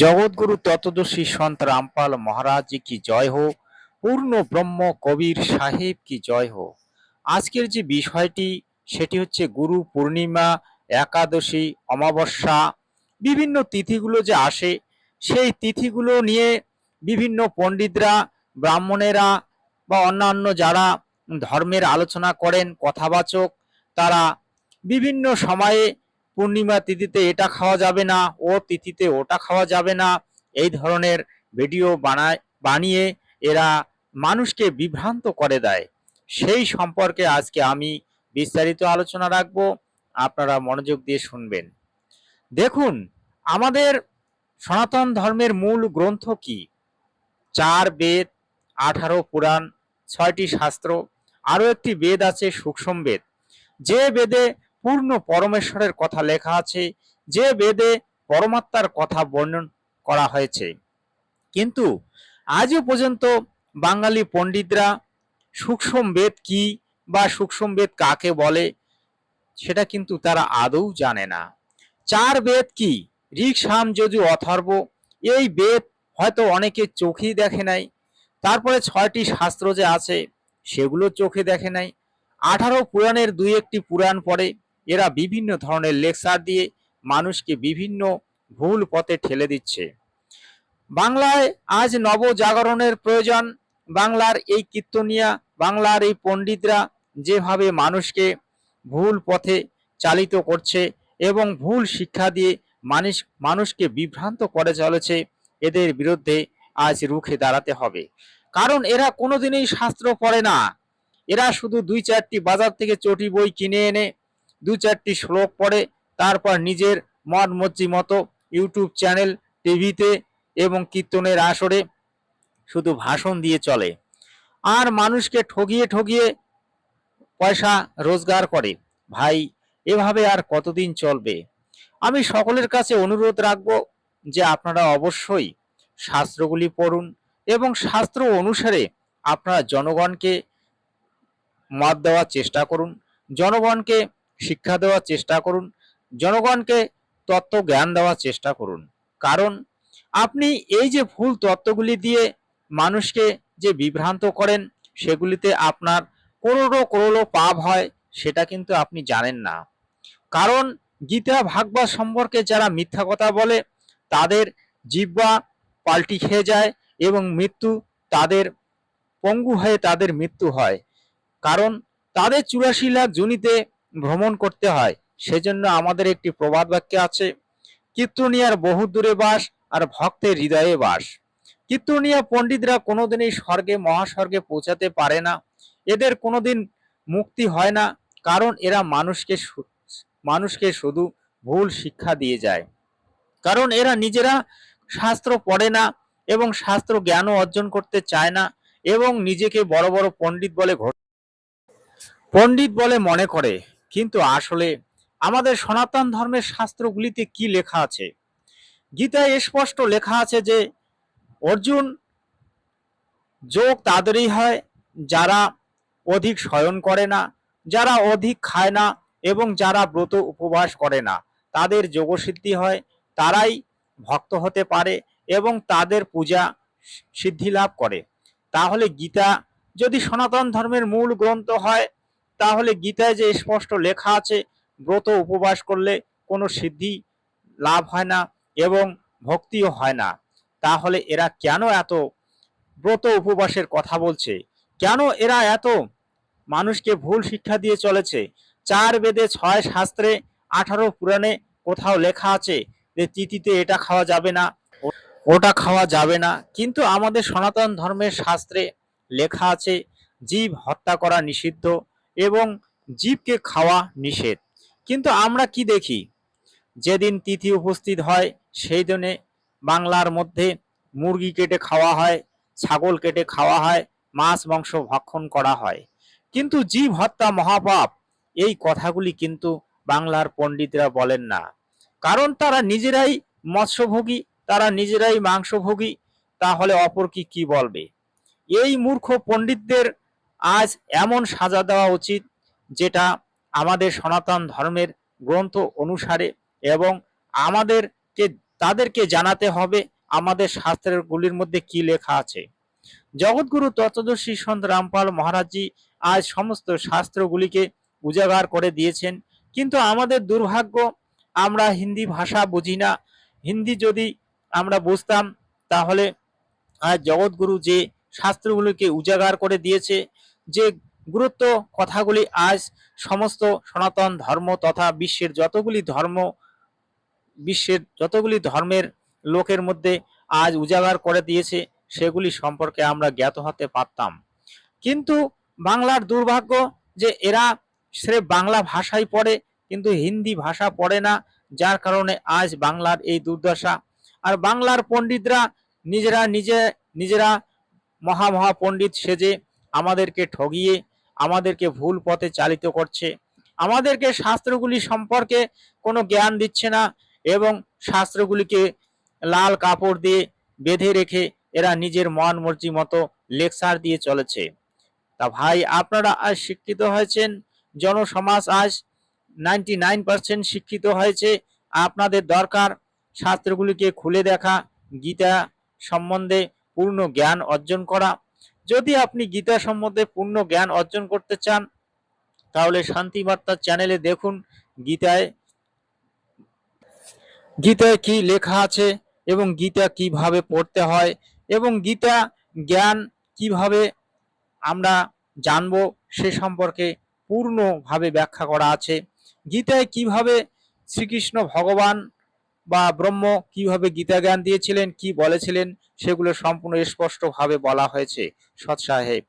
জগৎগুরু তত্ত্বদর্শী সন্ত রামপাল মহারাজ কি জয় হো পূর্ণ ব্রহ্ম কবির সাহেব কি জয় হো আজকের যে বিষয়টি, সেটি হচ্ছে গুরু পূর্ণিমা, একাদশী, অমাবস্যা, বিভিন্ন তিথিগুলো যে আসে, সেই তিথিগুলো নিয়ে বিভিন্ন পণ্ডিতরা, ব্রাহ্মণেরা বা অন্যান্য যারা ধর্মের আলোচনা করেন, কথাবাচক, তারা বিভিন্ন সময়ে পূর্ণিমা তিথিতে এটা খাওয়া যাবে না, ও তিথিতে ওটা খাওয়া যাবে না, এই ধরনের ভিডিও বানায়, বানিয়ে এরা মানুষকে বিভ্রান্ত করে দেয়। সেই সম্পর্কে আজকে আমি বিস্তারিত আলোচনা রাখব, আপনারা মনোযোগ দিয়ে শুনবেন। দেখুন, আমাদের সনাতন ধর্মের মূল গ্রন্থ কি? চার বেদ আঠারো পুরাণ, ছয়টি শাস্ত্র, আরও একটি বেদ আছে সূক্ষ্ম বেদ। যে বেদে পূর্ণ পরমেশ্বরের কথা লেখা আছে, যে বেদে পরমাত্মার কথা বর্ণন করা হয়েছে। কিন্তু আজও পর্যন্ত বাঙালি পণ্ডিতরা সূক্ষ্ম বেদ কি বা সূক্ষ্ম বেদ কাকে বলে, সেটা কিন্তু তারা আদৌ জানে না। চার বেদ কি? ঋক সাম যজু, অথর্ব, এই বেদ হয়তো অনেকে চোখেই দেখে নাই তারপরে ছয়টি শাস্ত্র যে আছে, সেগুলো চোখে দেখে নাই। আঠারো পুরাণের দুই একটি পুরাণ পড়ে, এরা বিভিন্ন ধরনের লেকচার দিয়ে মানুষকে বিভিন্ন ভুল পথে ঠেলে দিচ্ছে। বাংলায় আজ নবজাগরণের প্রয়োজন, বাংলার এই কীর্তনিয়া, বাংলার এই পণ্ডিতরা যেভাবে মানুষকে ভুল পথে চালিত করছে এবং ভুল শিক্ষা দিয়ে মানুষ, মানুষকে বিভ্রান্ত করে চলেছে, এদের বিরুদ্ধে আজ রুখে দাঁড়াতে হবে। কারণ এরা কোনোদিনই শাস্ত্র পড়ে না। এরা শুধু দুই চারটি বাজার থেকে চটি বই কিনে এনে, দু চারটি শ্লোক পড়ে, তারপর নিজের মন মর্জি মতো ইউটিউব চ্যানেল, টিভিতে এবং কীর্তনের আসরে শুধু ভাষণ দিয়ে চলে। আর মানুষকে ঠগিয়ে ঠগিয়ে পয়সা রোজগার করে। ভাই, এভাবে আর কতদিন চলবে? আমি সকলের কাছে অনুরোধ রাখব যে আপনারা অবশ্যই শাস্ত্রগুলি পড়ুন এবং শাস্ত্র অনুসারে আপনারা জনগণকে মত দেওয়ার চেষ্টা করুন, জনগণকে শিক্ষা দেওয়ার চেষ্টা করুন, জনগণকে তত্ত্ব জ্ঞান দেওয়ার চেষ্টা করুন। কারণ আপনি এই যে ভুল তত্ত্বগুলি দিয়ে মানুষকে যে বিভ্রান্ত করেন, সেগুলিতে আপনার করোড়ো করোড়ো পাপ হয়, সেটা কিন্তু আপনি জানেন না। কারণ গীতা ভাগবত সম্পর্কে যারা মিথ্যা কথা বলে, তাদের জিব্বা পাল্টি খেয়ে যায় এবং মৃত্যু তাদের পঙ্গু হয়ে তাদের মৃত্যু হয়। কারণ তাদের চুরাশি লাখ জুনিতে ভ্রমণ করতে হয়। সেজন্য আমাদের একটি প্রবাদ বাক্য আছে কীর্তনিয়ার বহু দূরে বাস আর ভক্তের হৃদয়ে বাস। কীর্তনিয়া পণ্ডিতরা কোনোদিনই স্বর্গে, মহাস্বর্গে পৌঁছাতে পারে না। এদের কোনোদিন মুক্তি হয় না, কারণ এরা মানুষকে মানুষকে শুধু ভুল শিক্ষা দিয়ে যায়। কারণ এরা নিজেরা শাস্ত্র পড়ে না এবং শাস্ত্র জ্ঞানও অর্জন করতে চায় না এবং নিজেকে বড় বড় পণ্ডিত বলে ঘোষ পণ্ডিত বলে মনে করে। কিন্তু আসলে আমাদের সনাতন ধর্মের শাস্ত্রগুলিতে কি লেখা আছে? গীতায় স্পষ্ট লেখা আছে যে, অর্জুন যোগ তাদেরই হয় যারা অধিক শয়ন করে না, যারা অধিক খায় না এবং যারা ব্রত উপবাস করে না। তাদের যোগসিদ্ধি হয়, তারাই ভক্ত হতে পারে এবং তাদের পূজা সিদ্ধি লাভ করে। তাহলে গীতা যদি সনাতন ধর্মের মূল গ্রন্থ হয়, তাহলে গীতায় যে স্পষ্ট লেখা আছে, ব্রত উপবাস করলে কোনো সিদ্ধি লাভ হয় না এবং ভক্তিও হয় না। তাহলে এরা কেন এত ব্রত উপবাসের কথা বলছে? কেন এরা এত মানুষকে ভুল শিক্ষা দিয়ে চলেছে? চার বেদে ছয় শাস্ত্রে আঠারো পুরাণে কোথাও লেখা আছে যে তিথিতে এটা খাওয়া যাবে না, ওটা খাওয়া যাবে না। কিন্তু আমাদের সনাতন ধর্মের শাস্ত্রে লেখা আছে, জীব হত্যা করা নিষিদ্ধ এবং জীবকে খাওয়া নিষেধ। কিন্তু আমরা কি দেখি? যেদিন তিথি উপস্থিত হয়, সেই দিনে বাংলার মধ্যে মুরগি কেটে খাওয়া হয়, ছাগল কেটে খাওয়া হয়, মাছ, মাংস ভক্ষণ করা হয়। কিন্তু জীব হত্যা মহাপাপ, এই কথাগুলি কিন্তু বাংলার পণ্ডিতরা বলেন না। কারণ তারা নিজেরাই মৎস্যভোগী, তারা নিজেরাই মাংসভোগী, তাহলে অপর কি কি বলবে? এই মূর্খ পণ্ডিতদের আজ এমন সাজা দেওয়া উচিত যেটা আমাদের সনাতন ধর্মের গ্রন্থ অনুসারে এবং আমাদেরকে, তাদেরকে জানাতে হবে আমাদের শাস্ত্রের গুলির মধ্যে কি লেখা আছে। জগৎগুরু তত্ত্বদর্শী সন্ত রামপাল মহারাজজি আজ সমস্ত শাস্ত্রগুলিকে উজাগার করে দিয়েছেন। কিন্তু আমাদের দুর্ভাগ্য আমরা হিন্দি ভাষা বুঝি না। হিন্দি যদি আমরা বুঝতাম, তাহলে জগৎগুরু যে শাস্ত্রগুলিকে উজাগার করে দিয়েছে, যে গুরুত্ব কথাগুলি আজ সমস্ত সনাতন ধর্ম তথা বিশ্বের যতগুলি ধর্ম, বিশ্বের যতগুলি ধর্মের লোকের মধ্যে আজ উজাগার করে দিয়েছে, সেগুলি সম্পর্কে আমরা জ্ঞাত হতে পারতাম। কিন্তু বাংলার দুর্ভাগ্য যে এরা স্রেফ বাংলা ভাষাই পড়ে কিন্তু হিন্দি ভাষা পড়ে না, যার কারণে আজ বাংলার এই দুর্দশা। আর বাংলার পণ্ডিতরা নিজেরা নিজে, নিজেরা মহা মহা পণ্ডিত সেজে আমাদেরকে ঠগিয়ে, আমাদেরকে ভুল পথে চালিত করছে। আমাদেরকে শাস্ত্রগুলি সম্পর্কে কোনো জ্ঞান দিচ্ছে না এবং শাস্ত্রগুলিকে লাল কাপড় দিয়ে বেঁধে রেখে এরা নিজের মন মর্জি মতো লেকচার দিয়ে চলেছে। তা ভাই, আপনারা আজ শিক্ষিত হয়েছেন, জনসমাজ আজ নাইনটি নাইন পার্সেন্ট শিক্ষিত হয়েছে। আপনাদের দরকার শাস্ত্রগুলিকে খুলে দেখা, গীতা সম্বন্ধে পূর্ণ জ্ঞান অর্জন করা। যদি আপনি গীতা সম্বন্ধে পূর্ণ জ্ঞান অর্জন করতে চান, তাহলে শান্তি বার্তা চ্যানেলে দেখুন গীতায়। গীতায় কি লেখা আছে এবং গীতা কীভাবে পড়তে হয় এবং গীতা জ্ঞান কীভাবে আমরা জানব সে সম্পর্কে পূর্ণভাবে ব্যাখ্যা করা আছে। গীতায় কীভাবে শ্রীকৃষ্ণ ভগবান বা ব্রহ্ম কীভাবে গীতা জ্ঞান দিয়েছিলেন, কি বলেছিলেন, সেগুলো সম্পূর্ণ স্পষ্টভাবে বলা হয়েছে। সৎ সাহেব।